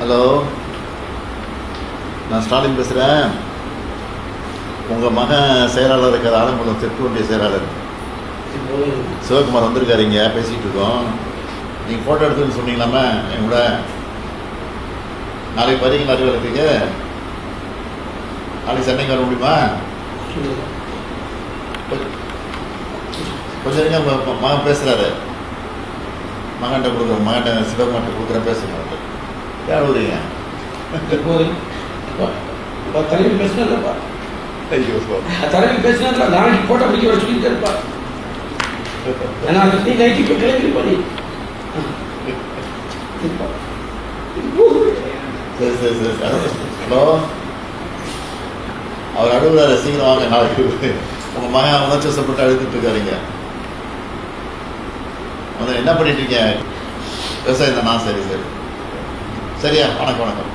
Hello நான் ஸ்டாலின் பேசுகிறேன் உங்கள் மகன் செயலாளர் இருக்கிற ஆலங்குளம் தெற்கு செயலாளர். சிவகுமார் வந்திருக்காரு இங்கே பேசிகிட்டு இருக்கோம். நீங்கள் ஃபோட்டோ எடுத்துன்னு சொன்னீங்களாமே என் கூட. நாளைக்கு வரீங்களா அலுவலகத்துக்கு நாளைக்கு சென்னைக்கு வர முடியுமா? கொஞ்சம் நேரம் மகன் பேசுகிறாரு மகன்கிட்ட கொடுக்குற மகன்கிட்ட சிவகுமார்கிட்ட கொடுக்குற பேசுகிறேன் யார் வருவீங்க தலைவர் பேசினதுலப்பா தலைவர் பேசினதுல நாளைக்கு போட்டோ பிடிக்க வர சொல்லியிருக்காருப்பா ஏன்னா அந்த நீ நைட்டு இப்போ கிளம்பி பண்ணி சரி சரி சரி ஹலோ? அவர் அழுகுறாரு சீக்கிரம் வாங்க நாளைக்கு. உங்கள் மகன் உணர்ச்சி வசப்பட்டு அழுதுட்டு இருக்காருங்க என்ன பண்ணிட்டு இருக்கீங்க? விவசாயம் தானா சரி சரி. சரியா வணக்கம் வணக்கம்